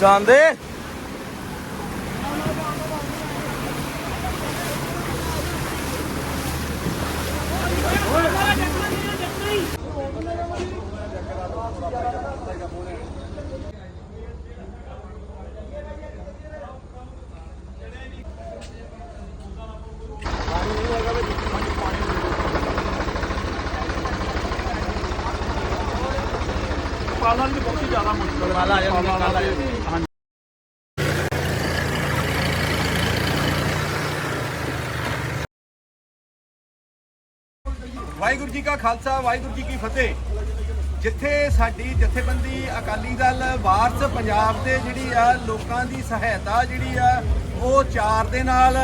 ਜਾਂਦੇ ਪਾਲਣ ਦੀ ਬਹੁਤ ਹੀ ਜ਼ਿਆਦਾ ਮੁਸ਼ਕਲ ਹੈ। ਕੱਲ੍ਹ ਆ ਜਾਣਗੇ, ਪਾਲਣ ਕੱਲ੍ਹ ਆ ਦੇ- ਜਾਣਗੇ। ਹਾਂਜੀ। ਵਾਹਿਗੁਰੂ ਜੀ ਕਾ ਖਾਲਸਾ ਵਾਹਿਗੁਰੂ ਜੀ ਕੀ ਫਤਿਹ। ਜਿੱਥੇ ਸਾਡੀ ਜਥੇਬੰਦੀ ਅਕਾਲੀ ਦਲ ਵਾਰਸ ਪੰਜਾਬ ਦੇ ਜਿਹੜੀ ਆ ਲੋਕਾਂ ਦੀ ਸਹਾਇਤਾ ਜਿਹੜੀ ਆ ਉਹ ਚਾਰ ਦੇ ਨਾਲ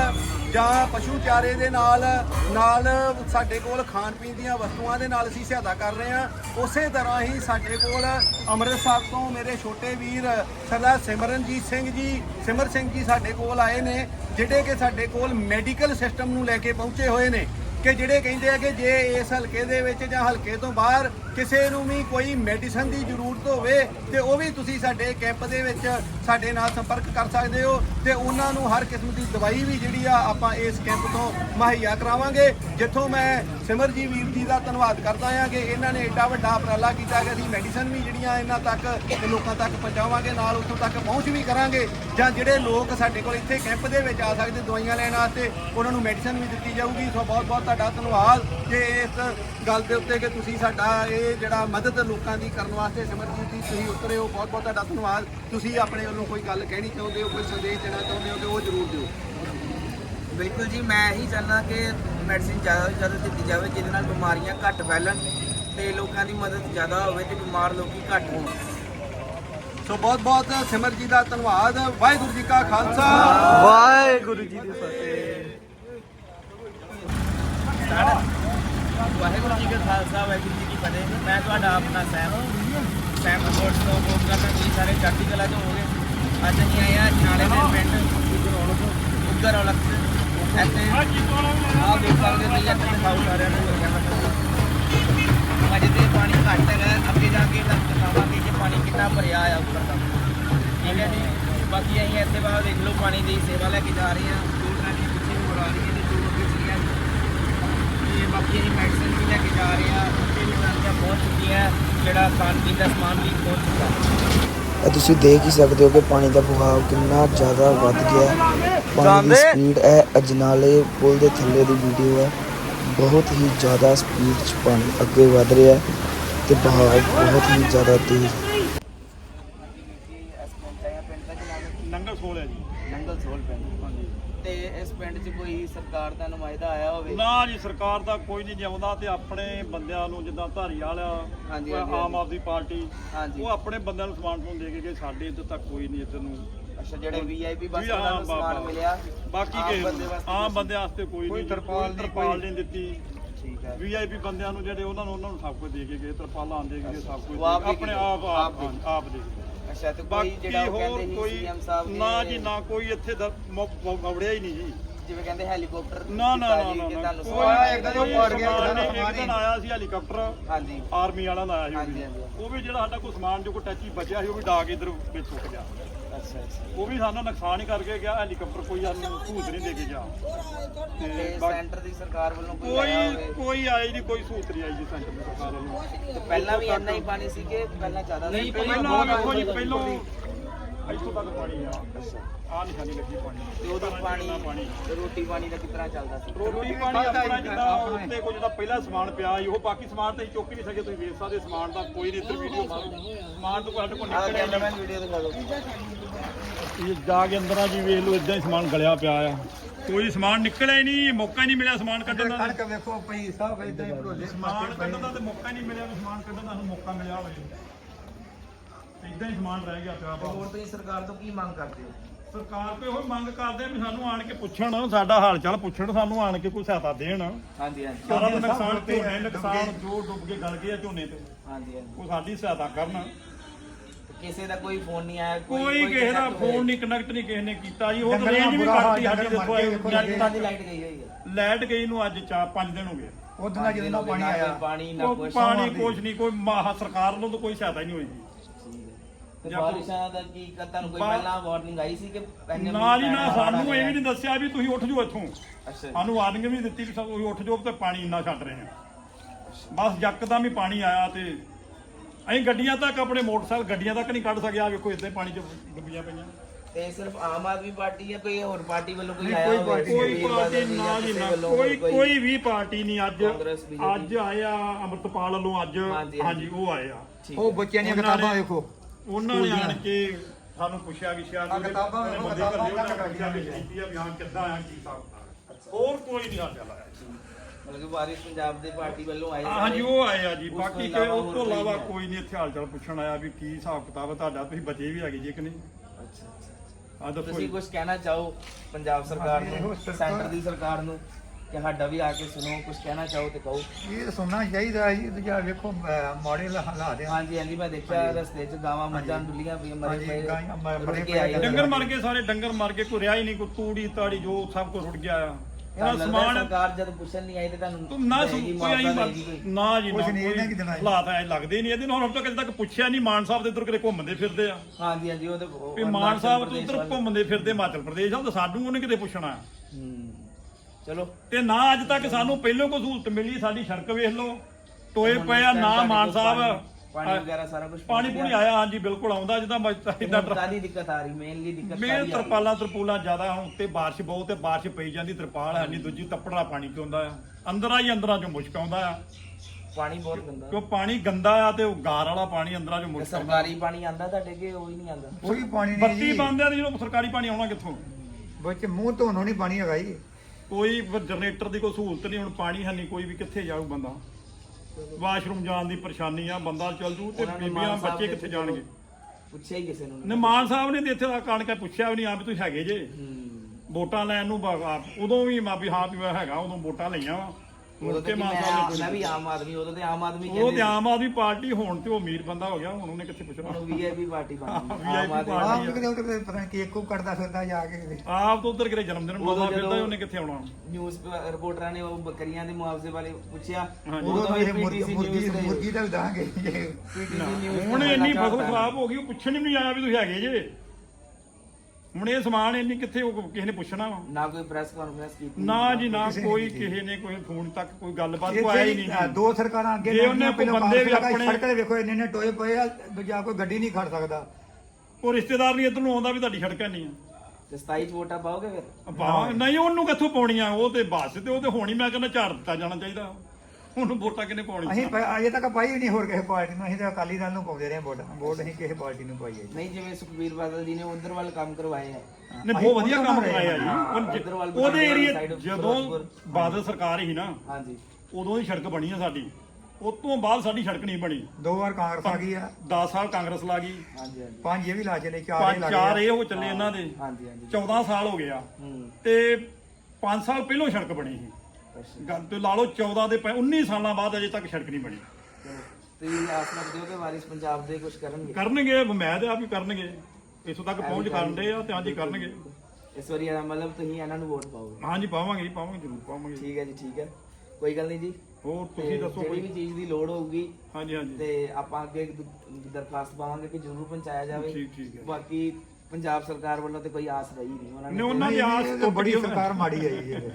ਜਾਂ ਪਸ਼ੂ ਚਾਰੇ ਦੇ ਨਾਲ ਨਾਲ ਸਾਡੇ ਕੋਲ ਖਾਣ ਪੀਣ ਦੀਆਂ ਵਸਤੂਆਂ ਦੇ ਨਾਲ ਅਸੀਂ ਸਹਾਇਤਾ ਕਰ ਰਹੇ ਹਾਂ। ਉਸੇ ਤਰ੍ਹਾਂ ਹੀ ਸਾਡੇ ਕੋਲ ਅੰਮ੍ਰਿਤਸਰ ਤੋਂ ਮੇਰੇ ਛੋਟੇ ਵੀਰ ਸਰਦਾਰ ਸਿਮਰਨਜੀਤ ਸਿੰਘ ਜੀ, ਸਿਮਰ ਸਿੰਘ ਜੀ ਸਾਡੇ ਕੋਲ ਆਏ ਨੇ, ਜਿਹੜੇ ਕਿ ਸਾਡੇ ਕੋਲ ਮੈਡੀਕਲ ਸਿਸਟਮ ਨੂੰ ਲੈ ਕੇ ਪਹੁੰਚੇ ਹੋਏ ਨੇ, ਕਿ ਜਿਹੜੇ ਕਹਿੰਦੇ ਆ ਕਿ ਜੇ ਇਸ ਹਲਕੇ ਦੇ ਵਿੱਚ ਜਾਂ ਹਲਕੇ ਤੋਂ ਬਾਹਰ ਕਿਸੇ ਨੂੰ ਵੀ ਕੋਈ ਮੈਡੀਸਨ ਦੀ ਜ਼ਰੂਰਤ ਹੋਵੇ ਤੇ ਉਹ ਵੀ ਤੁਸੀਂ ਸਾਡੇ ਕੈਂਪ ਦੇ ਵਿੱਚ ਸਾਡੇ ਨਾਲ ਸੰਪਰਕ ਕਰ ਸਕਦੇ ਹੋ ਤੇ ਉਹਨਾਂ ਨੂੰ ਹਰ ਕਿਸਮ ਦੀ ਦਵਾਈ ਵੀ ਜਿਹੜੀ ਆ ਆਪਾਂ ਇਸ ਕੈਂਪ ਤੋਂ ਮੁਹੱਈਆ ਕਰਾਵਾਂਗੇ। ਜਿੱਥੋਂ ਮੈਂ ਸਿਮਰਜੀ ਵੀਰ ਜੀ ਦਾ ਧੰਨਵਾਦ ਕਰਦਾ ਹਾਂ ਕਿ ਇਹਨਾਂ ਨੇ ਏਡਾ ਵੱਡਾ ਉਪਰਾਲਾ ਕੀਤਾ ਕਿ ਅਸੀਂ ਮੈਡੀਸਨ ਵੀ ਜਿਹੜੀਆਂ ਇਹਨਾਂ ਤੱਕ ਲੋਕਾਂ ਤੱਕ ਪਹੁੰਚਾਵਾਂਗੇ, ਨਾਲ ਉੱਥੋਂ ਤੱਕ ਪਹੁੰਚ ਵੀ ਕਰਾਂਗੇ ਜਾਂ ਜਿਹੜੇ ਲੋਕ ਸਾਡੇ ਕੋਲ ਇੱਥੇ ਕੈਂਪ ਦੇ ਵਿੱਚ ਆ ਸਕਦੇ ਦਵਾਈਆਂ ਲੈਣ ਵਾਸਤੇ, ਉਹਨਾਂ ਨੂੰ ਮੈਡੀਸਨ ਵੀ ਦਿੱਤੀ ਜਾਊਗੀ। ਸੋ ਬਹੁਤ ਬਹੁਤ ਤੁਹਾਡਾ ਧੰਨਵਾਦ। ਕਿ ਇਸ ਗੱਲ ਦੇ ਉੱਤੇ ਕਿ ਤੁਸੀਂ ਸਾਡਾ ਇਹ ਜਿਹੜਾ ਮਦਦ ਲੋਕਾਂ ਦੀ ਕਰਨ ਵਾਸਤੇ ਸਿਮਰਜੀਤ ਜੀ ਤੁਸੀਂ ਉਤਰੇ ਹੋ। ਬਹੁਤ ਬਹੁਤ ਤੁਹਾਡਾ ਧੰਨਵਾਦ। ਤੁਸੀਂ ਆਪਣੇ ਵੱਲੋਂ ਕੋਈ ਗੱਲ ਕਹਿਣੀ ਚਾਹੁੰਦੇ ਹੋ ਕੋਈ ਸੰਦੇਸ਼ ਦੇਣਾ ਚਾਹੁੰਦੇ ਹੋ ਤੇ ਉਹ ਜ਼ਰੂਰ ਦਿਓ। ਬਿਲਕੁਲ ਜੀ ਮੈਂ ਇਹੀ ਚਾਹੁੰਦਾ ਕਿ ਮੈਡੀਸਿਨ ਜ਼ਿਆਦਾ ਤੋਂ ਜ਼ਿਆਦਾ ਦਿੱਤੀ ਜਾਵੇ ਜਿਹਦੇ ਨਾਲ ਬਿਮਾਰੀਆਂ ਘੱਟ ਫੈਲਣ ਤੇ ਲੋਕਾਂ ਦੀ ਮਦਦ ਜ਼ਿਆਦਾ ਹੋਵੇ ਤੇ ਬਿਮਾਰ ਲੋਕੀ ਘੱਟ ਹੋਣ। ਸੋ ਬਹੁਤ ਬਹੁਤ ਸਿਮਰ ਜੀ ਦਾ ਧੰਨਵਾਦ। ਵਾਹਿਗੁਰੂ ਜੀ ਕਾ ਖਾਲਸਾ। ਵਾਹਿਗੁਰੂ ਜੀ ਦੀ ਫਤਿਹ। ਵਾਹਿਗੁਰੂ ਜੀ ਕਾ ਖਾਲਸਾ ਵਾਹਿਗੁਰੂ ਜੀ ਕਦੇ ਮੈਂ ਤੁਹਾਡਾ ਆਪਣਾ ਸੈਮ ਸੈਮ ਰਿਪੋਰਟਸ ਤੋਂ ਬੋਲ ਕਰਦਾ ਤੁਸੀਂ ਸਾਰੇ ਚੜ੍ਹਦੀ ਕਲਾ ਤੋਂ ਹੋਗੇ ਅੱਜ ਅਸੀਂ ਆਏ ਆ ਨਾਲੇ ਦੇ ਪਿੰਡ ਉੱਗਰ ਵਾਲਾ ਇੱਥੇ ਆਹ ਦੇਖ ਸਕਦੇ ਤੁਸੀਂ ਇੱਥੇ ਦਿਖਾਓ ਸਾਰਿਆਂ ਨੂੰ। ਲੱਗਿਆ ਮਤਲਬ ਅੱਜ ਤੇ ਪਾਣੀ ਘੱਟ ਹੈਗਾ, ਅੱਗੇ ਜਾ ਕੇ ਤੁਹਾਨੂੰ ਦਿਖਾਵਾਂਗੇ ਕਿ ਪਾਣੀ ਕਿੰਨਾ ਭਰਿਆ ਆ ਉੱਪਰ ਦਾ। ਠੀਕ ਹੈ ਜੀ? ਬਾਕੀ ਅਸੀਂ ਇੱਥੇ ਬਾਹਰ ਦੇਖ ਲਓ, ਪਾਣੀ ਦੀ ਸੇਵਾ ਲੈ ਕੇ ਜਾ ਰਹੇ ਹਾਂ ਦੂਰ ਟਰਾਲੀਆਂ ਪਿੱਛੇ ਵੀ ਬਣਾ ਰਹੀ ਹੈ। ਬਾਕੀ ਅਸੀਂ ਮੈਡੀਸਨ ਵੀ ਲੈ ਕੇ ਜਾ ਰਹੇ ਹਾਂ। ਉੱਥੇ ਵੀ ਟਰਾਲੀਆਂ ਪਹੁੰਚ ਚੁੱਕੀਆਂ ਜਿਹੜਾ ਖਾਣ ਪੀਣ ਦਾ ਸਮਾਨ ਵੀ ਪਹੁੰਚ ਚੁੱਕਾ। ਇਹ ਤੁਸੀਂ ਦੇਖ ਹੀ ਸਕਦੇ ਹੋ ਕਿ ਪਾਣੀ ਦਾ ਵਹਾਅ ਕਿੰਨਾ ਜ਼ਿਆਦਾ ਵੱਧ ਗਿਆ ਹੈ। ਪਾਣੀ ਦੀ। ਸਪੀਡ ਇਹ ਅਜਨਾਲੇ ਪੁਲ ਦੇ ਥੱਲੇ ਦੀ ਵੀਡੀਓ ਹੈ। ਬਹੁਤ ਹੀ ਜ਼ਿਆਦਾ ਸਪੀਡ 'ਚ ਪਾਣੀ ਅੱਗੇ ਵੱਧ ਰਿਹਾ ਹੈ ਤੇ ਵਹਾਅ ਬਹੁਤ ਹੀ ਜ਼ਿਆਦਾ ਤੇਜ਼ ਸੋਲ ਹੈ ਜੀ ਨੰਗਲ ਸੋਲ ਪਿੰਡ ਤੇ ਇਸ ਪਿੰਡ 'ਚ ਕੋਈ ਸਰਕਾਰ ਦਾ ਨੁਮਾਇੰਦਾ ਆਇਆ ਹੋਵੇ ਨਾ ਜੀ ਸਰਕਾਰ ਦਾ ਕੋਈ ਨਹੀਂ ਜਿਉਂਦਾ ਤੇ ਆਪਣੇ ਬੰਦਿਆਂ ਨੂੰ ਜਿੱਦਾਂ ਧਾਰੀਵਾਲ ਆ ਹਾਂਜੀ, ਕੋਈ ਹਾਂਜੀ, ਆਮ। ਆਦਮੀ ਪਾਰਟੀ ਹਾਂਜੀ। ਉਹ ਆਪਣੇ ਬੰਦਿਆਂ ਨੂੰ ਸਮਾਨ ਸਮੂਨ ਦੇ ਕੇ ਗਏ ਸਾਡੇ ਇੱਧਰ ਤੱਕ ਕੋਈ ਨਹੀਂ ਇੱਧਰ ਨੂੰ ਅੱਛਾ ਜਿਹੜੇ ਵੀਆਈਪੀ ਬੱਸ ਵੀ ਉਹਨਾਂ ਹਾਂ, ਨੂੰ ਬਾ- ਸਮਾਨ ਮਿਲਿਆ ਬਾਕੀ ਆਮ ਕਿਸੇ ਬੰਦੇ ਨੂੰ ਵਾਸਤੇ ਆਮ ਬੰਦੇ ਵਾਸਤੇ ਕੋਈ ਨਹੀਂ ਤਰਪਾਲ ਨਹੀਂ, ਤਰਪਾਲ ਕੋਈ- ਨਹੀਂ ਦਿੱਤੀ। ਠੀਕ ਹੈ। ਵੀਆਈਪੀ ਬੰਦਿਆਂ ਨੂੰ ਜਿਹੜੇ ਉਹਨਾਂ ਨੂੰ ਉਹਨਾਂ ਨੂੰ ਸਭ ਕੁਝ ਦੇ ਕੇ ਗਏ ਤਰਪਾਲਾਂ ਦੇ ਕੇ ਗਏ ਸਭ ਕੁਝ ਉਹ ਆਪ ਦੇ ਦੇ ਕੇ ਕੇ ਆਪਣੇ ਆਪ ਗਏ, ਆਪ ਆਪ ਦੇ ਹਾਂਜੀ, ਆਪ ਦੇ ਕੇ ਗਏ। ਅੱਛਾ ਤੇ ਕੋਈ ਬਾਕੀ ਜਿਹੜਾ ਉਹ ਹੋਰ ਕਹਿੰਦੇ ਸੀ ਕੋਈ ਸੀਐਮ ਸਾਹਿਬ ਨੇ ਨਾ ਜੀ ਨਾ ਕੋਈ ਇੱਥੇ ਦਾ ਵੜਿਆ ਹੀ ਨਹੀਂ ਜੀ। ਜਿਵੇਂ ਕਹਿੰਦੇ ਹੈਲੀਕਾਪਟਰ ਨਾ ਨਾ ਨਾ ਜੀ ਨਾ ਤੁਹਾਨੂੰ ਦਿਨ ਕੋਈ ਉਹ ਪਾੜ ਗਿਆ, ਇੱਕ ਦਿਨ ਨਹੀਂ, ਸਮਾਨ ਇੱਕ ਦਿਨ ਆਇਆ ਸੀ ਹੈਲੀਕਾਪਟਰ ਹਾਂਜੀ। ਆਰਮੀ ਵਾਲਾ ਦਾ ਆਇਆ ਸੀ ਉਹ ਹਾਂਜੀ, ਵੀ। ਹਾਂਜੀ। ਉਹ ਵੀ ਜਿਹੜਾ ਸਾਡਾ ਕੋਈ ਸਮਾਨ ਜੋ ਕੋਈ ਟੈਚੀ ਬਚਿਆ ਸੀ ਉਹ ਵੀ ਡਾ ਕੇ ਇਧਰ ਵਿੱਚ ਸੁੱਟ ਗਿਆ। ਅੱਛਾ ਅੱਛਾ। ਉਹ ਵੀ ਸਾਨੂੰ ਨੁਕਸਾਨ ਹੀ ਕਰਕੇ ਗਿਆ ਹੈਲੀਕਾਪਟਰ ਕੋਈ ਸਾਨੂੰ ਸਹੂਲਤ ਨਹੀਂ ਦੇ ਕੇ ਗਿਆ। ਤੇ ਸੈਂਟਰ ਦੀ ਸਰਕਾਰ ਵੱਲੋਂ ਕੋਈ ਕੋਈ ਆਈ ਨਹੀਂ ਕੋਈ ਸਹੂਲਤ ਨਹੀਂ ਆਈ ਜੀ ਸੈਂਟਰ ਦੀ ਸਰਕਾਰ ਵੱਲੋਂ। ਪਹਿਲਾਂ ਵੀ ਇੰਨਾ ਹੀ ਪਾਣੀ ਸੀ ਕਿ ਪਹਿਲਾਂ ਜ਼ਿਆਦਾ ਸੀ? ਪਹਿਲਾਂ ਵੇਖੋ ਜੀ ਪਹਿਲਾਂ ਇੱਥੋਂ ਤੱਕ ਪਾਣੀ ਆ। ਆ ਨਿਸ਼ਾਨੀ ਲੱਗੀ ਪਾਣੀ। ਤੇ ਉਦੋਂ ਪਾਣੀ ਕਿੰਨਾ ਪਾਣੀ। ਰੋਟੀ ਪਾਣੀ ਦਾ ਕਿਸ ਤਰ੍ਹਾਂ ਚੱਲਦਾ ਸੀ? ਰੋਟੀ ਪਾਣੀ ਆਪਣਾ ਜਿੱਦਾਂ ਉੱਤੇ ਕੋਈ ਜਿਹਦਾ ਪਹਿਲਾ ਸਮਾਨ ਪਿਆ ਸੀ ਉਹ ਬਾਕੀ ਸਮਾਨ ਤਾਂ ਅਸੀਂ ਚੁੱਕ ਹੀ ਨਹੀਂ ਸਕੇ ਤੁਸੀਂ ਵੇਖ ਸਕਦੇ ਸਮਾਨ ਦਾ ਕੋਈ ਨਹੀਂ ਇੱਧਰ ਵੀਡੀਓ ਸਮਾਨ ਤੋਂ ਸਾਡੇ ਕੋਲ ਆਹ ਨਿਕਲਿਆ ਵੀਡੀਓ ਦਿਖਾ। ਇਹ ਜਾ ਕੇ ਅੰਦਰਾਂ ਜੀ ਵੇਖ ਲਓ ਇਦਾਂ ਹੀ ਸਮਾਨ ਗਲਿਆ ਪਿਆ ਆ। ਕੋਈ ਸਮਾਨ ਨਿਕਲਿਆ ਹੀ ਨਹੀਂ ਮੌਕਾ ਨਹੀਂ ਮਿਲਿਆ ਸਮਾਨ ਕੱਢਣ ਦਾ। ਕਣਕ ਵੇਖੋ ਪਈ ਸਭ ਇਦਾਂ ਹੀ ਭਰੋਲੇ ਸਮਾਨ ਕੱਢਣ ਦਾ ਤੇ ਮੌਕਾ ਨਹੀਂ ਮਿਲਿਆ ਸਮਾਨ ਕੱਢਣ ਦਾ ਸਾਨੂੰ ਮੌਕਾ ਮਿਲਿਆ ਹੋਵੇ। ਇਦਾਂ ਹੀ ਸਮਾਨ ਰਹਿ ਗਿਆ ਪਿਆ ਹੋਰ ਤੁਸੀਂ ਸਰਕਾਰ ਤੋਂ ਕੀ ਮੰਗ ਕਰਦੇ ਹੋ? ਸਰਕਾਰ ਕੋਈ ਇਹੋ ਮੰਗ ਕਰਦੇ ਆ ਵੀ ਸਾਨੂੰ ਆਣ ਕੇ ਪੁੱਛਣ ਸਾਡਾ ਹਾਲ ਚਾਲ ਪੁੱਛਣ ਸਾਨੂੰ ਆਣ ਕੇ ਕੋਈ ਸਹਾਇਤਾ ਦੇਣ। ਹਾਂਜੀ ਹਾਂਜੀ। ਸਾਰਾ ਤਾਂ ਨੁਕਸਾਨ ਤੇ ਹੈ ਨੁਕਸਾਨ ਜੋ ਡੁੱਬ ਕੇ ਗਲ ਗਏ ਆ ਝੋਨੇ ਤੇ। ਹਾਂਜੀ ਹਾਂਜੀ। ਉਹ ਸਾਡੀ ਸਹਾਇਤਾ ਕਰਨ। ਤੇ ਕਿਸੇ ਦਾ ਕੋਈ ਫੋਨ ਨਹੀਂ ਆਇਆ ਕੋਈ ਕਿਸੇ ਦਾ? ਫੋਨ ਨਹੀਂ ਕਨੈਕਟ ਨਹੀਂ ਕਿਸੇ ਨੇ ਕੀਤਾ ਜੀ। ਉਹ ਡੰਗਰਾਂ ਰੇਂਜ ਵੀ ਕਰਤੀ ਸਾਡੀ ਦੇਖੋ ਤੱਕ ਦੀ ਲਾਈਟ ਗਈ ਹੋਈ ਹੈ? ਲਾਈਟ ਗਈ ਨੂੰ ਅੱਜ 4 5 ਦਿਨ ਹੋ ਗਏ। ਉਦੋਂ ਦਾ ਜਦੋਂ ਦਾ ਪਾਣੀ ਨਾ ਕੋਈ ਆਇਆ। ਪਾਣੀ ਨਾ ਕੁਛ ਪਾਣੀ ਕੁਛ ਨਹੀਂ ਕੋਈ ਮਾਹ ਸਰਕਾਰ ਵੱਲੋਂ ਤਾਂ ਕੋਈ ਸਹਾਇਤਾ ਹੀ ਨਹੀਂ ਹੋਈ। ਜੀ ਤੇ ਜਾਂ ਬਾਰਿਸ਼ਾਂ ਦਾ ਕੀ ਕ- ਤੁਹਾਨੂੰ ਕੋਈ ਬਾ- ਪਹਿਲਾਂ ਵਾਰਨਿੰਗ ਆਈ ਸੀ ਕਿ ਪਹਿਲੇ ਨਾ ਜੀ ਨਾ ਸਾਨੂੰ ਇਹ ਵੀ ਨਹੀਂ ਦੱਸਿਆ ਵੀ ਤੁਸੀਂ ਉੱਠ ਜਾਓ ਇੱਥੋਂ। ਅੱਛਾ। ਜੀ। ਸਾਨੂੰ ਵਾਰਨਿੰਗ ਵੀ ਦਿੱਤੀ ਵੀ ਤੁਸੀਂ ਉੱਠ ਜਾਓ ਤੇ ਪਾਣੀ ਇੰਨਾ ਛੱਡ ਰਹੇ ਆ ਬਸ ਯਕਦਮ ਹੀ ਪਾਣੀ ਆਇਆ ਤੇ ਅਸੀਂ ਗੱਡੀਆਂ ਤੱਕ ਆਪਣੇ ਮੋਟਰਸਾਈਕਲ ਗੱਡੀਆਂ ਤੱਕ ਨਹੀਂ ਕੱਢ ਸਕਿਆ ਵੇਖੋ ਇੱਦਾਂ ਪਾਣੀ ਚ ਡੁੱਬੀਆਂ ਪਈਆਂ। ਤੇ ਸਿਰਫ ਆਮ ਆਦਮੀ ਪਾਰਟੀ ਜਾਂ ਕੋਈ ਹੋਰ ਪਾਰਟੀ ਵੱਲੋਂ ਕੋਈ ਨਹੀਂ, ਆਇਆ ਕੋਈ ਹੋਵੇ? ਪਾਰਟੀ- ਕੋਈ ਸੁਖਬੀਰ ਪਾਰਟੀ ਬਾਦਲ ਜੀ ਨਾ ਜਾਂ ਜੀ ਕਿਸੇ ਨਾ ਵੱਲੋਂ ਕੋਈ ਕੋਈ- ਕੋਈ ਵੀ ਪਾਰਟੀ ਨਹੀਂ ਅੱਜ। ਕਾਂਗਰਸ, BJP ਅੱਜ ਆਏ ਆ ਅੰਮ੍ਰਿਤਪਾਲ ਵੱਲੋਂ ਅੱਜ। ਹਾਂਜੀ, ਹਾਂਜੀ। ਉਹ ਆਏ ਆ। ਠੀਕ ਉਹ ਹੈ। ਬੱਚਿਆਂ ਦੀਆਂ ਉਹਨਾਂ ਕਿਤਾਬਾਂ ਨੇ- ਵੇਖੋ। ਉਹਨਾਂ ਨੇ ਆਣ ਕੇ ਸਾਨੂੰ ਪੁੱਛਿਆ ਕਿ ਸ਼ਾਇਦ ਆਹ ਕਿਤਾਬਾਂ ਵੇਖੋ, ਕਿਤਾਬਾਂ ਉਹਨਾਂ ਨੇ ਕੱਢ ਪੁੱਛਿਆ ਵੀ ਕੀਤੀ ਆ ਵੀ ਹਾਂ ਕਿੱਦਾਂ ਆ ਕੀ ਹਿਸਾਬ ਕਿਤਾਬ। ਹੋਰ ਕੋਈ ਨਹੀਂ ਹਾਲ ਚੱਲ ਆਇਆ ਮਤਲਬ ਕਿ ਵਾਰਿਸ ਪੰਜਾਬ ਦੇ ਪਾਰਟੀ ਵੱਲੋਂ ਆਏ ਹਾਂਜੀ ਸਾਰੇ। ਉਹ ਆਏ ਆ ਜੀ ਉਸ ਤੋਂ ਬਾਕੀ ਇਲਾਵਾ ਕੋਈ ਉਸ ਤੋਂ ਇਲਾਵਾ ਕੋਈ ਨਹੀਂ ਇੱਥੇ ਹਾਲ ਚਾਲ ਪੁੱਛਣ ਆਇਆ ਵੀ ਕੀ ਹਿਸਾਬ ਕਿਤਾਬ ਹੈ ਤੁਹਾਡਾ ਤੁਸੀਂ ਬਚੇ ਵੀ ਹੈਗੇ ਜੀ ਕਿ ਨਹੀਂ? ਅੱਛਾ ਅੱਛਾ ਆ ਦੱਸੋ ਤੁਸੀਂ ਜੀ। ਕੁਝ ਕਹਿਣਾ ਚਾਹੋ ਪੰਜਾਬ ਸਰਕਾਰ ਨੂੰ ਸੈਂਟਰ ਦੀ ਸਰਕਾਰ ਨੂੰ? ਕਿ ਸਾਡਾ ਵੀ ਆ ਕੇ ਸੁਣੋ ਕੁਝ ਕਹਿਣਾ ਚਾਹੋ ਤੇ ਕਹੋ ਇਹ ਤਾਂ ਸੁਣਨਾ ਚਾਹੀਦਾ ਹੈ ਜੀ ਦੂਜਾ ਵੇਖੋ ਮਾੜੇ ਹਾਲਾਤ ਆ ਹਾਂਜੀ ਹਾਂਜੀ ਮੈਂ ਦੇਖਿਆ ਰਸਤੇ 'ਚ ਗਾਵਾਂ ਮੱਝਾਂ ਡੁੱਲੀਆਂ ਪਈਆਂ ਮਰੇ ਹਾਂਜੀ, ਪਏ ਗਾਈਆਂ ਮ- ਮਰੇ ਕੇ ਪਏ ਆਏ। ਡੰਗਰ ਮਰ ਗਏ ਸਾਰੇ ਡੰਗਰ ਮਰ ਗਏ ਕੋਈ ਰਿਹਾ ਹੀ ਨਹੀਂ ਕੋਈ ਤੂੜੀ ਤਾੜੀ ਜੋ ਸਭ ਕੁਝ ਰੁੜ ਗਿਆ ਆ ਇਹਨਾਂ ਤੁਹਾਨੂੰ ਲੱਗਦਾ ਸਮਾਨ ਸਰਕਾਰ ਜਦ ਪੁੱਛਣ ਨਹੀਂ ਆਈ ਤੇ ਤੁਹਾਨੂੰ ਤੂੰ ਨਾ ਸੁ- ਦੇਗੀ, ਕੋਈ ਆਈ ਮੁਆਵਜ਼ਾ ਦੇਗੀ ਕੋਈ। ਨਾ ਜੀ ਨਾ ਕੁਛ ਨਹੀਂ, ਇਹਨਾਂ ਕੀ ਦੇਣਾ ਜੀ। ਹਾਲਾਤ ਐ ਲੱਗਦੇ ਨਹੀਂ ਇਹਦੇ ਨਾਲ ਹੁਣ ਤੱਕ ਅਜੇ ਤੱਕ ਪੁੱਛਿਆ ਨਹੀਂ ਮਾਨ ਸਾਹਿਬ ਦੇ ਇੱਧਰ ਕਿਤੇ ਘੁੰਮਦੇ ਫਿਰਦੇ ਆ ਹਾਂਜੀ ਹਾਂਜੀ ਉਹ ਤੇ ਉਹ ਵੀ ਮਾਨ ਸਾਹਿਬ ਤੋਂ ਪ੍ਰਦੇਸ਼ ਉੱਧਰ ਵੱਲ। ਘੁੰਮਦੇ ਫਿਰਦੇ ਹਿਮਾਚਲ ਪ੍ਰਦੇਸ਼ ਆ ਤਾਂ ਸਾਨੂੰ ਉਹਨੇ ਕਿਤੇ ਪੁੱਛਣਾ ਹੂੰ ਚਲੋ। ਤੇ ਨਾ ਅੱਜ ਤੱਕ ਸਾਨੂੰ ਪਹਿਲੋਂ ਕੋਈ ਸਹੂਲਤ ਮਿਲੀ ਸਾਡੀ ਸੜਕ ਵੇਖ ਲਓ। ਟੋਏ ਪਏ ਆ ਨਾ ਮਾਨ ਸਾਹਿਬ। ਪਾਣੀ- ਵਗੈਰਾ ਸਾਰਾ ਕੁਝ ਪਾਣੀ ਪੂਣੀ ਆਇਆ ਹਾਂਜੀ ਬਿਲਕੁਲ ਆਉਂਦਾ ਜਿੱਦਾਂ ਇਦਾਂ ਕਾਦੀ ਦਿੱਕਤ ਆ ਰਹੀ ਮੇਨਲੀ ਦਿੱਕਤ ਮੇਨ ਕਾਹਦੀ ਆ ਰਹੀ? ਤਰਪਾਲਾਂ ਤਰਪੂਲਾਂ ਜ਼ਿਆਦਾ ਹੁਣ ਤੇ ਬਾਰਿਸ਼ ਬਹੁਤ ਤੇ ਬਾਰਿਸ਼ ਪਈ ਜਾਂਦੀ ਤਰਪਾਲ ਹੈ ਨਹੀਂ ਦੂਜੀ ਤੱਪੜਾ ਪਾਣੀ ਕਿਉਂ ਆਉਂਦਾ ਆ? ਅੰਦਰਾਂ ਹੀ ਅੰਦਰਾਂ ਚੋਂ ਮੁਸ਼ਕ ਆਉਂਦਾ ਆ। ਪਾਣੀ ਬਹੁਤ ਗੰਦਾ। ਕਿਉਂ ਪਾਣੀ ਗੰਦਾ ਆ ਤੇ ਉਹ ਗਾਰ ਵਾਲਾ ਪਾਣੀ ਅੰਦਰਾਂ ਚੋਂ ਮੁਸ਼ਕ ਆਉਂਦਾ। ਸਰਕਾਰੀ ਪਾਣੀ ਆਂਦਾ ਤੁਹਾਡੇ ਕੇ ਉਹ ਹੀ ਨਹੀਂ ਆਂਦਾ। ਕੋਈ ਪਾਣੀ ਨਹੀਂ ਬੱਤੀ ਜੀ। ਬੰਦ ਆ ਤੇ ਜਦੋਂ ਸਰਕਾਰੀ ਪਾਣੀ ਆਉਣਾ ਕਿੱਥੋਂ? ਬੱਚੇ ਮੂੰਹ ਤੋਂ ਨਹੀਂ ਪਾਣੀ ਹੈਗਾ ਜੀ। ਕੋਈ ਜਨਰੇਟਰ ਦੀ ਕੋਈ ਸਹੂਲਤ ਨਹੀਂ ਹੁਣ ਪਾਣੀ ਹੈ ਨਹੀਂ ਕੋਈ ਵੀ ਕਿੱਥੇ ਜਾਊ ਬੰਦਾ। ਵਾਸ਼ਰੂਮ ਜਾਣ ਦੀ ਪਰੇਸ਼ਾਨੀ ਆ ਬੰਦਾ ਚੱਲ ਜੂ ਤੇ ਬੀਬੀਆਂ ਬੱਚੇ ਦੇ ਕਿੱਥੇ ਜਾਣਗੇ? ਪੁੱਛਿਆ ਹੀ ਕਿਸੇ ਨੂੰ ਨੇ ਮਾਨ ਸਾਹਿਬ ਨੇ ਤੇ ਇੱਥੇ ਆ ਕਾਣ ਕੇ ਪੁੱਛਿਆ ਵੀ ਨਹੀਂ ਆ ਵੀ ਤੁਸੀਂ ਹੈਗੇ ਜੇ। ਵੋਟਾਂ ਲੈਣ ਨੂੰ ਉਦੋਂ ਵੀ ਮਾ ਵੀ ਹਾਂ ਵੀ ਹੈਗਾ ਉਦੋਂ ਵੋਟਾਂ ਲਈਆਂ ਵਾ। ਉਦੋਂ ਤੇ ਮੈਂ ਮੈਂ ਵੀ ਆਮ ਆਦਮੀ ਉਦੋਂ ਤੇ ਆਮ ਆਦਮੀ ਉਹ ਤੇ ਆਮ ਆਦਮੀ ਪਾਰਟੀ ਹੋਣ ਤੇ ਉਹ ਅਮੀਰ ਬੰਦਾ ਹੋ ਗਿਆ ਹੁਣ ਉਹਨੇ ਕਿੱਥੇ ਪੁੱਛਣਾ ਹੁਣ ਵੀਆਈਪੀ ਪਾਰਟੀ ਬਣ ਗਈ ਆਮ ਆਦਮੀ। ਆਪ ਕਿਤੇ ਉੱਤੇ ਪਤਾ ਨਹੀਂ ਕੇਕ ਕੋ ਕੱਟਦਾ ਫਿਰਦਾ ਜਾ ਕੇ ਕਿਤੇ। ਆਪ ਤੋਂ ਉਧਰ ਕਿਤੇ ਜਨਮ ਦਿਨ ਉਦੋਂ ਮਨਾਉਂਦਾ ਫਿਰਦਾ ਉਹਨੇ ਕਿੱਥੇ ਆਉਣਾ ਨਿਊਜ਼ ਰਿਪੋਰਟਰਾਂ ਨੇ ਉਹ ਬੱਕਰੀਆਂ ਦੇ ਮੁਆਵਜ਼ੇ ਬਾਰੇ ਪੁੱਛਿਆ। ਉਦੋਂ ਤਾਂ ਇਹ ਮੁਰਗੀ ਮੁਰਗੀ ਦਾ ਵੀ ਦਾਂਗੇ ਹੁਣ ਇੰਨੀ ਫਸਲ। ਖਰਾਬ ਹੋ ਗਈ ਉਹ ਪੁੱਛਣ ਹੀ ਨਹੀਂ ਆਇਆ ਵੀ ਤੁਸੀਂ ਹੈਗੇ ਜੇ ਹੁਣ ਇਹ ਸਮਾਨ ਇੰਨੀ ਕਿੱਥੇ ਉਹ ਕਿਸੇ ਨੇ ਪੁੱਛਣਾ ਵਾ? ਨਾ ਕੋਈ ਪ੍ਰੈਸ ਕਾਨਫਰੰਸ ਕੀਤੀ ਨਾ ਜੀ ਨਾ ਕਿਸੇ ਨੇ ਕੋਈ ਕੀਤੀ। ਕਿਸੇ ਨੇ ਕੋਈ ਫੋਨ ਤੱਕ ਕੋਈ ਗੱਲਬਾਤ ਕੋਈ ਆਇਆ ਹੀ ਨਹੀਂ ਜੀ। ਦੋ ਸਰਕਾਰਾਂ ਅੱਗੇ ਜੇ ਉਹਨੇ ਪਹਿਲਾਂ ਕੋਈ ਬੰਦੇ ਵੀ ਕਾਂਗਰਸ ਆਪਣੇ- ਸੜਕਾਂ ਤੇ ਵੇਖੋ ਇੰਨੇ ਇੰਨੇ ਟੋਏ ਪਏ ਆ ਦੂਜਾ ਕੋਈ ਗੱਡੀ ਨਹੀਂ ਖੜ ਸਕਦਾ। ਉਹ ਰਿਸ਼ਤੇਦਾਰ ਨਹੀਂ ਇੱਧਰ ਨੂੰ ਆਉਂਦਾ ਵੀ ਤੁਹਾਡੀ ਸੜਕਾਂ ਨਹੀਂ ਆ ਤੇ 27 ਚ ਵੋਟਾਂ ਪਾਓਗੇ ਫਿਰ? ਪਾ ਨਹੀਂ ਉਹਨੂੰ ਕਿੱਥੋਂ ਪਾਉਣੀਆਂ? ਉਹ ਤੇ ਬਸ ਤੇ ਉਹ ਤੇ ਹੋਣੀ ਮੈਂ ਕਹਿੰਦਾ ਝਾੜ ਦਿੱਤਾ ਜਾਣਾ ਚਾਹੀਦਾ। ਉਹਨੂੰ ਵੋਟਾਂ ਕਿਨੇ ਅਸੀਂ ਪਾਉਣੀਆਂ ਪ- ਅਜੇ ਤੱਕ ਪਾਈ ਵੀ ਨਹੀਂ ਹੋਰ ਕਿਸੇ ਪਾਰਟੀ ਨੂੰ ਅਸੀਂ ਤਾਂ ਅਕਾਲੀ ਦਲ ਨੂੰ ਪਾਉਂਦੇ ਰਹੇ ਵੋਟ। ਵੋਟ ਅਸੀਂ ਕਿਸੇ ਪਾਰਟੀ ਨੂੰ ਪਾਈ ਹੈ ਜੀ। ਨਹੀਂ ਜਿਵੇਂ ਸੁਖਬੀਰ ਬਾਦਲ ਜੀ ਨੇ ਉਧਰ ਵੱਲ ਕੰਮ ਕਰਵਾਏ ਆ ਨੇ ਬਹੁਤ ਵਧੀਆ ਕੰਮ ਕਰਾਇਆ ਜੀ। ਉਹਦੇ ਏਰੀਆ side ਜਦੋਂ ਫਿਰੋਜ਼ਪੁਰ। ਬਾਦਲ ਸਰਕਾਰ ਹੀ ਨਾ ਹਾਂਜੀ। ਉਦੋਂ ਹੀ ਸੜਕ ਬਣੀ ਆ ਸਾਡੀ। ਉਸ ਤੋਂ ਬਾਅਦ ਸਾਡੀ ਸੜਕ ਨਹੀਂ ਬਣੀ। ਦੋ ਵਾਰ ਕਾਂਗਰਸ ਆ ਗਈ ਆ। 10 ਸਾਲ ਕਾਂਗਰਸ ਲਾ ਗਈ। ਹਾਂਜੀ ਹਾਂਜੀ। ਪੰਜ ਇਹ ਵੀ ਲਾ ਚਲੇ ਚਾਰ ਇਹ ਪੰਜ ਲੱਗ ਚਾਰ ਇਹ ਹੋ ਚੱਲੇ ਇਹਨਾਂ ਦੇ। ਹਾਂਜੀ ਹਾਂਜੀ। 14 ਸਾਲ ਹੋ ਗਏ ਆ। ਹੂੰ। ਤੇ 5 ਸਾਲ ਪਹਿਲਾਂ ਸੜਕ ਬਣੀ ਸੀ। ਗੱਲ ਤੇ ਲਾ ਲਓ 14 ਦੇ ਪੈ- 19 ਸਾਲਾਂ ਬਾਅਦ ਅਜੇ ਤੱਕ ਸੜਕ ਨਹੀਂ ਬਣੀ। ਚਲੋ ਤੁਸੀਂ ਆਸ ਰੱਖਦੇ ਹੋ ਕਿ ਵਾਰਿਸ ਪੰਜਾਬ ਦੇ ਕੁਝ ਕਰਨਗੇ? ਕਰਨਗੇ ਉਮੀਦ ਆ ਵੀ ਕਰਨਗੇ। ਇੱਥੋਂ ਤੱਕ ਪਹੁੰਚ ਕਰਦੇ ਆ ਤੇ ਹਾਂਜੀ ਕਰਨਗੇ। ਇਸ ਵਾਰੀ ਇਹਦਾ ਮਤਲਬ ਤੁਸੀਂ ਇਹਨਾਂ ਨੂੰ ਵੋਟ ਪਾਓਗੇ? ਹਾਂਜੀ ਪਾਵਾਂਗੇ ਜੀ ਪਾਵਾਂਗੇ ਜ਼ਰੂਰ ਪਾਵਾਂਗੇ। ਠੀਕ ਹੈ ਜੀ ਠੀਕ ਹੈ। ਕੋਈ ਗੱਲ ਨਹੀਂ ਜੀ। ਹੋਰ ਤੇ ਤੁਸੀਂ ਦੱਸੋ ਜਿਹੜੀ ਕੋਈ? ਵੀ ਚੀਜ਼ ਦੀ ਲੋੜ ਹੋਊਗੀ ਹਾਂਜੀ ਹਾਂਜੀ। ਤੇ ਆਪਾਂ ਅੱਗੇ ਇੱਕ ਦ- ਦਰਖਾਸਤ ਪਾਵਾਂਗੇ ਕਿ ਜ਼ਰੂਰ ਪਹੁੰਚਾਇਆ ਜਾਵੇ। ਠੀਕ ਠੀਕ ਹੈ। ਬਾਕੀ ਪੰਜਾਬ ਸਰਕਾਰ ਵੱਲੋਂ ਤੇ ਕੋਈ ਆਸ ਰਹੀ ਨਹੀਂ। ਉਹਨਾਂ ਨੇ ਉਹਨਾਂ ਦੀ ਆਸ ਇਹ ਤਾਂ ਬੜੀ ਸਰਕਾਰ ਮਾੜੀ ਆਈ ਇਹ।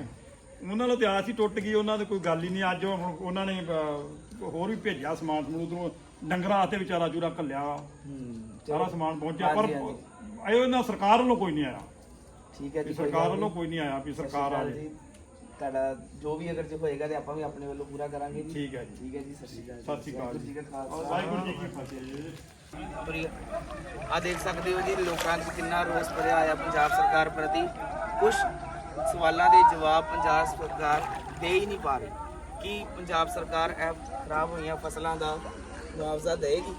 ਉਹਨਾਂ ਦਾ ਤੇ ਆਸ ਹੀ ਟੁੱਟ ਗਈ ਉਹਨਾਂ ਦੀ ਕੋਈ ਗੱਲ ਹੀ ਨਹੀਂ। ਅੱਜ ਹੁਣ ਉਹਨਾਂ ਨੇ ਅਹ, ਹੋਰ ਵੀ ਭੇਜਿਆ ਸਮਾਨ ਸਮੂਨ ਉਧਰੋਂ। ਡੰਗਰਾਂ ਆਤੇ ਵਿਚਾਰਾ ਚੂਰਾ ਕੱਲਿਆ ਸਾਰਾ ਸਮਾਨ ਪਹੁੰਚਿਆ ਪਰ ਹਾਂਜੀ, ਇਹਨਾਂ ਸਰਕਾਰ ਵੱਲੋਂ ਕੋਈ ਨਹੀਂ ਆਇਆ। ਠੀਕ ਹੈ ਵੀ ਜੀ ਕੋਈ ਸਰਕਾਰ ਗੱਲ ਵੱਲੋਂ ਨਹੀਂ। ਕੋਈ ਨਹੀਂ ਆਇਆ ਵੀ ਸਤਿ ਸ਼੍ਰੀ ਸਰਕਾਰ ਅਕਾਲ ਆਵੇ। ਜੀ। ਤੁਹਾਡਾ ਜੋ ਵੀ ਅਗਰ ਜੇ ਹੋਏਗਾ ਤੇ ਆਪਾਂ ਵੀ ਆਪਣੇ ਵੱਲੋਂ ਪੂਰਾ ਕਰਾਂਗੇ ਜੀ। ਠੀਕ ਹੈ ਜੀ। ਠੀਕ ਹੈ ਜੀ ਸਤਿ ਸ਼੍ਰੀ ਅਕਾਲ ਸਤਿ ਸ਼੍ਰੀ ਅਕਾਲ ਵਾਹਿਗੁਰੂ ਜੀ ਵਾਹਿਗੁਰੂ ਜੀ ਕੀ ਫਤਿਹ ਆ ਦੇਖ ਸਕਦੇ ਹੋ ਜੀ ਲੋਕਾਂ 'ਚ ਕਿੰਨਾ ਰੋਸ ਭਰਿਆ ਆਇਆ ਪੰਜਾਬ ਸਰਕਾਰ ਪ੍ਰਤੀ। ਕੁਝ ਸਵਾਲਾਂ ਦੇ ਜਵਾਬ ਪੰਜਾਬ ਸਰਕਾਰ ਦੇ ਹੀ ਨਹੀਂ ਪਾ ਰਹੀ। ਕੀ ਪੰਜਾਬ ਸਰਕਾਰ ਇਹ ਖਰਾਬ ਹੋਈਆਂ ਫਸਲਾਂ ਦਾ ਮੁਆਵਜ਼ਾ ਦੇਗੀ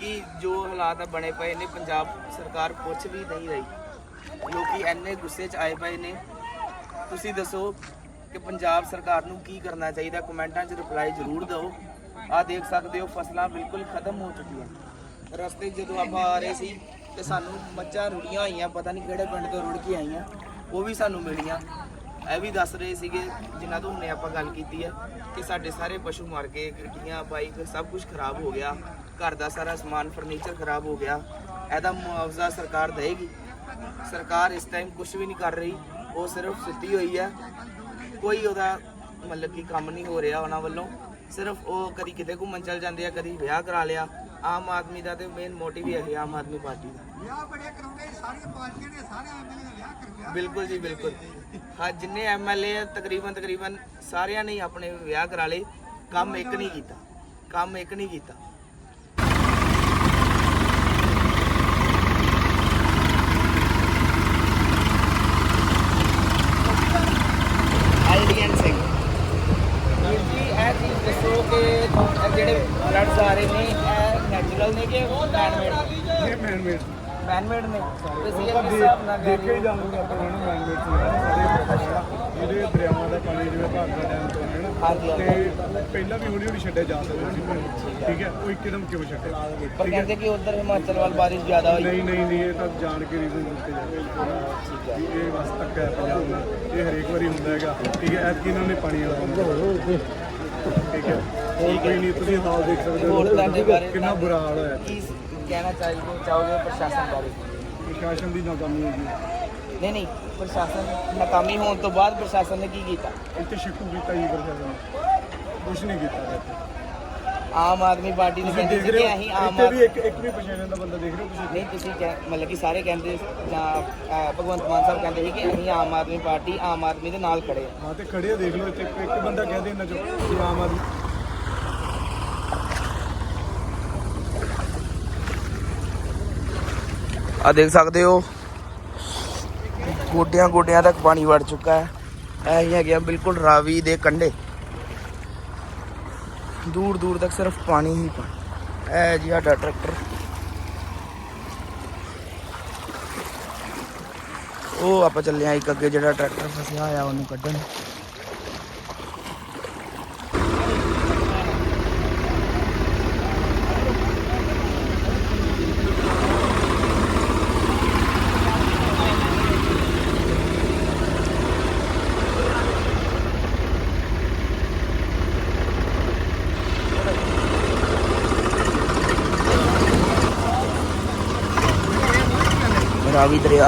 ਕਿ ਜੋ ਹਾਲਾਤ ਬਣੇ ਪਏ ਨੇ, ਪੰਜਾਬ ਸਰਕਾਰ ਕੁਝ ਵੀ ਨਹੀਂ ਰਹੀ। ਲੋਕੀ ਐਨੇ ਗੁੱਸੇ 'ਚ ਆਏ ਪਏ ਨੇ। ਤੁਸੀਂ ਦੱਸੋ ਕਿ ਪੰਜਾਬ ਸਰਕਾਰ ਨੂੰ ਕੀ ਕਰਨਾ ਚਾਹੀਦਾ? ਕਮੈਂਟਾਂ 'ਚ ਰਿਪਲਾਈ ਜ਼ਰੂਰ ਦਿਓ। ਆ ਦੇਖ ਸਕਦੇ ਹੋ, ਫਸਲਾਂ ਬਿਲਕੁਲ ਖਤਮ ਹੋ ਚੁੱਕੀਆਂ। ਰਸਤੇ 'ਚ ਜਦੋਂ ਆਪਾਂ ਆ ਰਹੇ ਸੀ ਤੇ ਸਾਨੂੰ ਮੱਝਾਂ ਰੁੜੀਆਂ ਹੋਈਆਂ, ਪਤਾ ਨਹੀਂ ਕਿਹੜੇ ਪਿੰਡ ਤੋਂ ਰੁੜ ਕੇ ਆਈਆਂ। ਉਹ ਵੀ ਸਾਨੂੰ ਮਿਲੀਆਂ। ਇਹ ਵੀ ਦੱਸ ਰਹੇ ਸੀਗੇ, ਜਿਨ੍ਹਾਂ ਤੋਂ ਹੁਣੇ ਆਪਾਂ ਗੱਲ ਕੀਤੀ ਹੈ, ਕਿ ਸਾਡੇ ਸਾਰੇ ਪਸ਼ੂ ਮਰ ਗਏ ਗੱਡੀਆਂ ਬਾਈਕ, ਸਭ ਕੁਝ ਖਰਾਬ ਹੋ ਗਿਆ। ਘਰ ਦਾ ਸਾਰਾ ਸਮਾਨ ਫਰਨੀਚਰ ਖਰਾਬ ਹੋ ਗਿਆ। ਇਹਦਾ ਮੁਆਵਜ਼ਾ ਸਰਕਾਰ ਦੇਗੀ ਸਰਕਾਰ ਇਸ ਟਾਈਮ ਕੁਝ ਵੀ ਨਹੀਂ ਕਰ ਰਹੀ। ਉਹ ਸਿਰਫ ਸੁੱਤੀ ਹੋਈ ਹੈ। ਕੋਈ ਉਹਦਾ ਮਤਲਬ ਕਿ ਕੰਮ ਨਹੀਂ ਹੋ ਰਿਹਾ ਉਹਨਾਂ ਵੱਲੋਂ। ਸਿਰਫ ਉਹ ਕਦੀ ਕਿਤੇ ਘੁੰਮਣ ਚਲ ਜਾਂਦੇ ਆ, ਕਦੀ ਵਿਆਹ ਕਰਾ ਲਿਆ। ਆਮ ਆਦਮੀ ਦਾ ਤੇ ਮੇਨ ਮੋਟਿਵ ਹੀ ਹੈ ਆਮ ਆਦਮੀ ਪਾਰਟੀ ਦਾ। ਵਿਆਹ ਬੜੇ ਕਰਾਉਂਦੇ ਸਾਰੀਆਂ ਪਾਰਟੀਆਂ ਨੇ ਸਾਰੇ ਐਮਐਲਏ ਦਾ ਵਿਆਹ ਕਰਵਾਇਆ ਬਿਲਕੁਲ ਜੀ ਬਿਲਕੁਲ। ਹਾਂ ਜਿੰਨੇ ਐਮਐਲਏ ਤਕਰੀਬਨ ਤਕਰੀਬਨ ਸਾਰਿਆਂ ਨੇ ਹੀ ਆਪਣੇ ਵਿਆਹ ਕਰਾ ਲਏ। ਕੰਮ ਇੱਕ ਨਹੀਂ ਕੀਤਾ। ਕੰਮ ਇੱਕ ਨਹੀਂ ਕੀਤਾ ਆਈਡੀਅਨ ਸਿੰਘ ਵੀਰ ਜੀ ਇਹ ਚੀਜ਼ ਦੱਸੋ ਕਿ ਇਹ ਜਿਹੜੇ ਫਲੱਡਸ ਆ ਰਹੇ ਨੇ ਇਹ ਨੈਚੁਰਲ ਨੇ ਕਿ ਮੈਨ ਮੇਡ ਇਹ ਮੈਨ ਮੇਡ ਮੈਨ ਮੇਡ ਨੇ ਤੁਸੀਂ ਇਹ ਹਿਸਾਬ ਨਾਲ ਰਹੇ ਹੋ? ਜਾਣਗੇ ਆਪਾਂ ਨੂੰ ਮੈਨ ਮੇਡ ਸਾਰੇ ਜਿਹੜੇ ਦਰਿਆਵਾਂ ਦਾ ਪਾਣੀ ਜਿਵੇਂ ਭਾਗੜਾ ਡੈਮ ਤੋਂ ਹੈ ਨਾ। ਤੇ ਪਹਿਲਾਂ ਵੀ ਹੌਲੀ ਹੌਲੀ ਛੱਡਿਆ ਜਾ ਸਕਦਾ ਸੀ। ਠੀਕ ਹੈ। ਉਹ ਇੱਕਦਮ ਕਿਉਂ ਛੱਡਿਆ? ਪਰ ਕਹਿੰਦੇ ਕਿ ਉਧਰ ਹਿਮਾਚਲ ਵੱਲ ਬਾਰਿਸ਼ ਜ਼ਿਆਦਾ ਹੋਈ। ਨਹੀਂ ਨਹੀਂ ਨਹੀਂ ਇਹ ਤਾਂ ਜਾਣ ਕੇ ਰੀਜ਼ਨ ਦਿੱਤੇ ਜਾਂਦੇ ਇਹ ਬਸ ਧੱਕਾ ਹੈ ਪੰਜਾਬ ਨਾਲ ਇਹ ਹਰੇਕ ਵਾਰੀ ਹੁੰਦਾ ਹੈਗਾ। ਠੀਕ ਹੈ ਐਤਕੀ ਇਹਨਾਂ ਨੇ ਪਾਣੀ ਵਾਲਾ ਕੀਤਾ। ਠੀਕ ਹੈ। ਹੋਰ ਕੋਈ ਨਹੀਂ ਤੁਸੀਂ ਹਾਲ ਦੇਖ ਸਕਦੇ ਹੋ। ਕਿੰਨਾ ਬੁਰਾ ਹਾਲ ਹੋਇਆ। ਕਹਿਣਾ ਚਾਹੀਏ ਚਾਹੋਗੇ ਪ੍ਰਸ਼ਾਸਨ ਬਾਰੇ। ਪ੍ਰਸ਼ਾਸਨ ਦੀ ਨਾਕਾਮੀ ਹੈਗੀ ਨਹੀਂ ਨਹੀਂ ਪ੍ਰਸ਼ਾਸਨ ਨਾਕਾਮੀ ਹੋਣ ਤੋਂ ਬਾਅਦ ਪ੍ਰਸ਼ਾਸਨ ਨੇ ਕੀ ਕੀਤਾ? ਇੱਥੇ ਸ਼ਿਕੂ ਕੀਤਾ ਜੀ ਪ੍ਰਸ਼ਾਸਨ। ਨੇ ਕੁਝ ਨਹੀਂ ਕੀਤਾ। ਆਮ ਆਦਮੀ ਪਾਰਟੀ ਨੇ ਕਹਿੰਦੇ ਸੀ ਕਿ ਅਸੀਂ ਹੋ ਆਮ ਆਦਮੀ ਇੱਕ ਇੱਕ ਵੀ ਪ੍ਰਸ਼ਾਸਨ ਦਾ ਬੰਦਾ ਦੇਖ ਰਹੇ ਹੋ ਤੁਸੀਂ? ਨਹੀਂ ਤੁਸੀਂ ਮਤਲਬ ਕਿ ਸਾਰੇ ਕਹਿੰਦੇ ਜਾਂ ਭਗਵੰਤ ਮਾਨ ਸਾਹਿਬ ਕਹਿੰਦੇ ਸੀ ਕਿ ਅਸੀਂ ਆਮ ਆਦਮੀ ਪਾਰਟੀ ਆਮ ਆਦਮੀ ਦੇ ਨਾਲ ਖੜੇ ਹਾਂ। ਹਾਂ ਤੇ ਖੜੇ ਆ, ਦੇਖ ਲਓ ਇੱਥੇ ਇੱਕ ਇੱਕ ਬੰਦਾ ਕਹਿੰਦੇ ਇਹਨਾਂ ਚੋਂ ਆਮ ਆਦਮੀ ਆ ਦੇਖ ਸਕਦੇ ਹੋ। ਗੋਡਿਆਂ ਗੋਡਿਆਂ ਤੱਕ ਪਾਣੀ ਵੜ ਚੁੱਕਾ ਹੈ। ਐ ਹੀ ਹੈਗੇ ਆ ਬਿਲਕੁਲ ਰਾਵੀ ਦੇ ਕੰਢੇ। ਦੂਰ ਦੂਰ ਤੱਕ ਸਿਰਫ ਪਾਣੀ ਹੀ ਪਾਣੀ ਐ ਜੀ ਸਾਡਾ ਟਰੈਕਟਰ। ਉਹ ਆਪਾਂ ਚੱਲੇ ਆ ਇੱਕ ਅੱਗੇ ਜਿਹੜਾ ਟਰੈਕਟਰ ਫਸਿਆ ਹੋਇਆ ਉਹਨੂੰ ਕੱਢਣ। ਰਾਵੀ ਦਰਿਆ।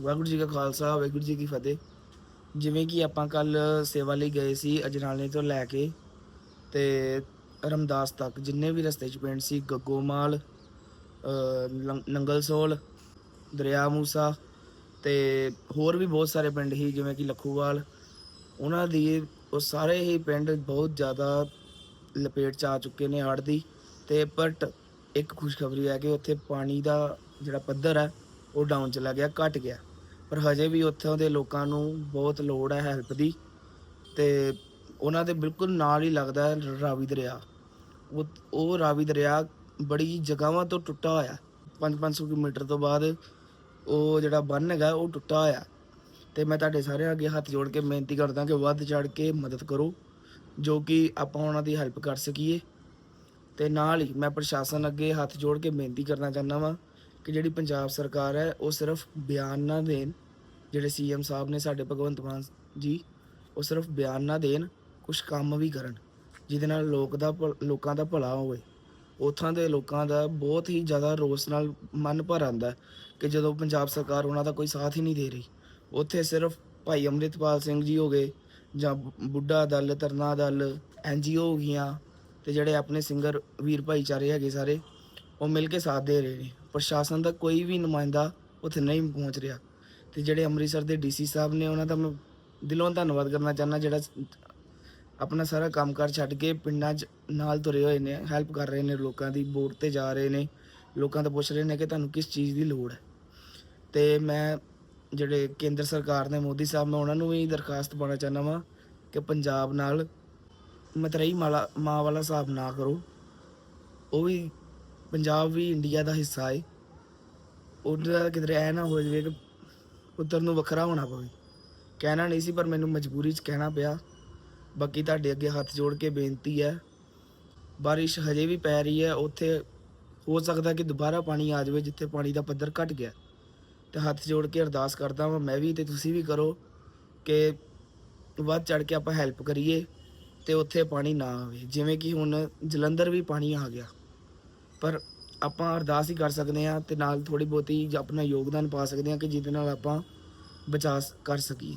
ਵਾਹਿਗੁਰੂ ਜੀ ਕਾ ਖਾਲਸਾ, ਵਾਹਿਗੁਰੂ ਜੀ ਕੀ ਫਤਿਹ। ਜਿਵੇਂ ਕਿ ਆਪਾਂ ਕੱਲ ਸੇਵਾ ਲਈ ਗਏ ਸੀ ਅਜਨਾਲੇ ਤੋਂ ਲੈ ਕੇ, ਤੇ ਰਮਦਾਸ ਤੱਕ ਜਿੰਨੇ ਵੀ ਰਸਤੇ 'ਚ ਪਿੰਡ ਸੀ ਗੱਗੋਮਾਲ ਅ, ਨੰਗਲਸੋਲ ਦਰਿਆ ਮੂਸਾ ਤੇ ਹੋਰ ਵੀ ਬਹੁਤ ਸਾਰੇ ਪਿੰਡ ਸੀ ਜਿਵੇਂ ਕਿ ਲਖੂਵਾਲ। ਉਹਨਾਂ ਦੀ ਉਹ ਸਾਰੇ ਹੀ ਪਿੰਡ ਬਹੁਤ ਜ਼ਿਆਦਾ ਲਪੇਟ ਚ ਆ ਚੁੱਕੇ ਨੇ ਹੜ੍ਹ ਦੀ ਤੇ ਬਟ ਇੱਕ ਖੁਸ਼ਖਬਰੀ ਹੈ ਕਿ ਉੱਥੇ ਪਾਣੀ ਦਾ ਜਿਹੜਾ ਪੱਧਰ ਹੈ ਉਹ ਡਾਊਨ ਚਲਾ ਗਿਆ ਘਟ ਗਿਆ। ਪਰ ਹਜੇ ਵੀ ਉੱਥੋਂ ਦੇ ਲੋਕਾਂ ਨੂੰ ਬਹੁਤ ਲੋੜ ਹੈ ਹੈਲਪ ਦੀ ਤੇ ਉਹਨਾਂ ਦੇ ਬਿਲਕੁਲ ਨਾਲ ਹੀ ਲੱਗਦਾ ਰਾਵੀ ਦਰਿਆ। ਉਹ ਉਹ ਰਾਵੀ ਦਰਿਆ ਬੜੀ ਜਗ੍ਹਾਵਾਂ ਤੋਂ ਟੁੱਟਾ ਹੋਇਆ। 5-500 ਕਿਲੋਮੀਟਰ ਤੋਂ ਬਾਅਦ ਉਹ ਜਿਹੜਾ ਬੰਨ ਹੈਗਾ, ਉਹ ਟੁੱਟਾ ਹੋਇਆ। ਤੇ ਮੈਂ ਤੁਹਾਡੇ ਸਾਰਿਆਂ ਅੱਗੇ ਹੱਥ ਜੋੜ ਕੇ ਬੇਨਤੀ ਕਰਦਾ ਕਿ ਵੱਧ ਚੜ ਕੇ ਮਦਦ ਕਰੋ, ਜੋ ਕਿ ਆਪਾਂ ਉਹਨਾਂ ਦੀ ਹੈਲਪ ਕਰ ਸਕੀਏ। ਤੇ ਨਾਲ ਹੀ ਮੈਂ ਪ੍ਰਸ਼ਾਸਨ ਅੱਗੇ ਹੱਥ ਜੋੜ ਕੇ ਬੇਨਤੀ ਕਰਨਾ ਚਾਹੁੰਦਾ ਵਾਂ ਕਿ ਜਿਹੜੀ ਪੰਜਾਬ ਸਰਕਾਰ ਹੈ, ਉਹ ਸਿਰਫ ਬਿਆਨ ਨਾ ਦੇਣ। ਜਿਹੜੇ ਸੀਐਮ ਸਾਹਿਬ ਨੇ ਸਾਡੇ ਭਗਵੰਤ ਮਾਨ ਜੀ, ਉਹ ਸਿਰਫ ਬਿਆਨ ਨਾ ਦੇਣ ਕੁਝ ਕੰਮ ਵੀ ਕਰਨ। ਜਿਹਦੇ ਨਾਲ ਲੋਕ ਦਾ ਭਲ- ਲੋਕਾਂ ਦਾ ਭਲਾ ਹੋਵੇ। ਉਥਾਂ ਦੇ ਲੋਕਾਂ ਦਾ ਬਹੁਤ ਹੀ ਜ਼ਿਆਦਾ ਰੋਸ ਨਾਲ ਮਨ ਭਰ ਆਂਦਾ ਕਿ ਜਦੋਂ ਪੰਜਾਬ ਸਰਕਾਰ ਉਹਨਾਂ ਦਾ ਕੋਈ ਸਾਥ ਹੀ ਨਹੀਂ ਦੇ ਰਹੀ। ਉੱਥੇ ਸਿਰਫ ਭਾਈ ਅੰਮ੍ਰਿਤਪਾਲ ਸਿੰਘ ਜੀ ਹੋ ਗਏ ਜਾਂ ਬੁੱਢਾ ਦਲ ਤਰਨਾ ਦਲ ਐਨਜੀਓ ਹੋ ਗਈਆਂ ਤੇ ਜਿਹੜੇ ਆਪਣੇ ਸਿੰਗਰ ਵੀਰ ਭਾਈਚਾਰੇ ਹੈਗੇ ਸਾਰੇ, ਉਹ ਮਿਲ ਕੇ ਸਾਥ ਦੇ ਰਹੇ ਨੇ। ਪ੍ਰਸ਼ਾਸਨ ਦਾ ਕੋਈ ਵੀ ਨੁਮਾਇੰਦਾ ਉੱਥੇ ਨਹੀਂ ਪਹੁੰਚ ਰਿਹਾ। ਤੇ ਜਿਹੜੇ ਅੰਮ੍ਰਿਤਸਰ ਦੇ ਡੀਸੀ ਸਾਹਿਬ ਨੇ ਉਹਨਾਂ ਦਾ ਮੈਂ ਦਿਲੋਂ ਧੰਨਵਾਦ ਕਰਨਾ ਚਾਹੁੰਦਾ, ਜਿਹੜਾ ਆਪਣਾ ਸਾਰਾ ਕੰਮਕਾਰ ਛੱਡ ਕੇ ਪਿੰਡਾਂ 'ਚ ਨਾਲ ਤੁਰੇ ਹੋਏ ਨੇ ਹੈਲਪ ਕਰ ਰਹੇ ਨੇ ਲੋਕਾਂ ਦੀ ਵੋਟ ਤੇ ਜਾ ਰਹੇ ਨੇ, ਲੋਕਾਂ ਤੋਂ ਪੁੱਛ ਰਹੇ ਨੇ ਕਿ ਤੁਹਾਨੂੰ ਕਿਸ ਚੀਜ਼ ਦੀ ਲੋੜ ਹੈ। ਤੇ ਮੈਂ ਜਿਹੜੇ ਕੇਂਦਰ ਸਰਕਾਰ ਨੇ ਮੋਦੀ ਸਾਹਿਬ ਨੇ, ਉਹਨਾਂ ਨੂੰ ਵੀ ਦਰਖਾਸਤ ਪਾਉਣਾ ਚਾਹੁੰਦਾ ਵਾਂ ਕਿ ਪੰਜਾਬ ਨਾਲ ਮਤਰਈ ਮਾਲਾ, ਮਾਂ ਵਾਲਾ ਹਿਸਾਬ ਨਾ ਕਰੋ। ਉਹ ਵੀ, ਪੰਜਾਬ ਵੀ ਇੰਡੀਆ ਦਾ ਹਿੱਸਾ ਹੈ ਉਹਦਾ ਕਿਧਰੇ ਐ ਨਾ ਹੋ ਜਾਵੇ ਕਿ ਉੱਧਰ ਨੂੰ ਵੱਖਰਾ ਹੋਣਾ ਪਵੇ। ਕਹਿਣਾ ਨਹੀਂ ਸੀ, ਪਰ ਮੈਨੂੰ ਮਜਬੂਰੀ 'ਚ ਕਹਿਣਾ ਪਿਆ। ਬਾਕੀ ਤੁਹਾਡੇ ਅੱਗੇ ਹੱਥ ਜੋੜ ਕੇ ਬੇਨਤੀ ਹੈ, ਬਾਰਿਸ਼ ਹਜੇ ਵੀ ਪੈ ਰਹੀ ਹੈ, ਉੱਥੇ ਹੋ ਸਕਦਾ ਕਿ ਦੁਬਾਰਾ ਪਾਣੀ ਆ ਜਾਵੇ ਜਿੱਥੇ ਪਾਣੀ ਦਾ ਪੱਧਰ ਘਟ ਗਿਆ। ਤੇ ਹੱਥ ਜੋੜ ਕੇ ਅਰਦਾਸ ਕਰਦਾ ਵਾਂ, ਮੈਂ ਵੀ ਤੇ ਤੁਸੀਂ ਵੀ ਕਰੋ ਕਿ ਵੱਧ ਚੜ ਕੇ ਆਪਾਂ ਹੈਲਪ ਕਰੀਏ ਤੇ ਉੱਥੇ ਪਾਣੀ ਨਾ ਆਵੇ। ਜਿਵੇਂ ਕਿ ਹੁਣ ਜਲੰਧਰ ਵੀ ਪਾਣੀ ਆ ਗਿਆ। ਪਰ ਆਪਾਂ ਅਰਦਾਸ ਹੀ ਕਰ ਸਕਦੇ ਹਾਂ ਤੇ ਨਾਲ ਥੋੜੀ ਬਹੁਤੀ ਆਪਣਾ ਯੋਗਦਾਨ ਪਾ ਸਕਦੇ ਹਾਂ ਕਿ ਜਿਹਦੇ ਨਾਲ ਆਪਾਂ ਬਚਾ ਸ- ਕਰ ਸਕੀਏ।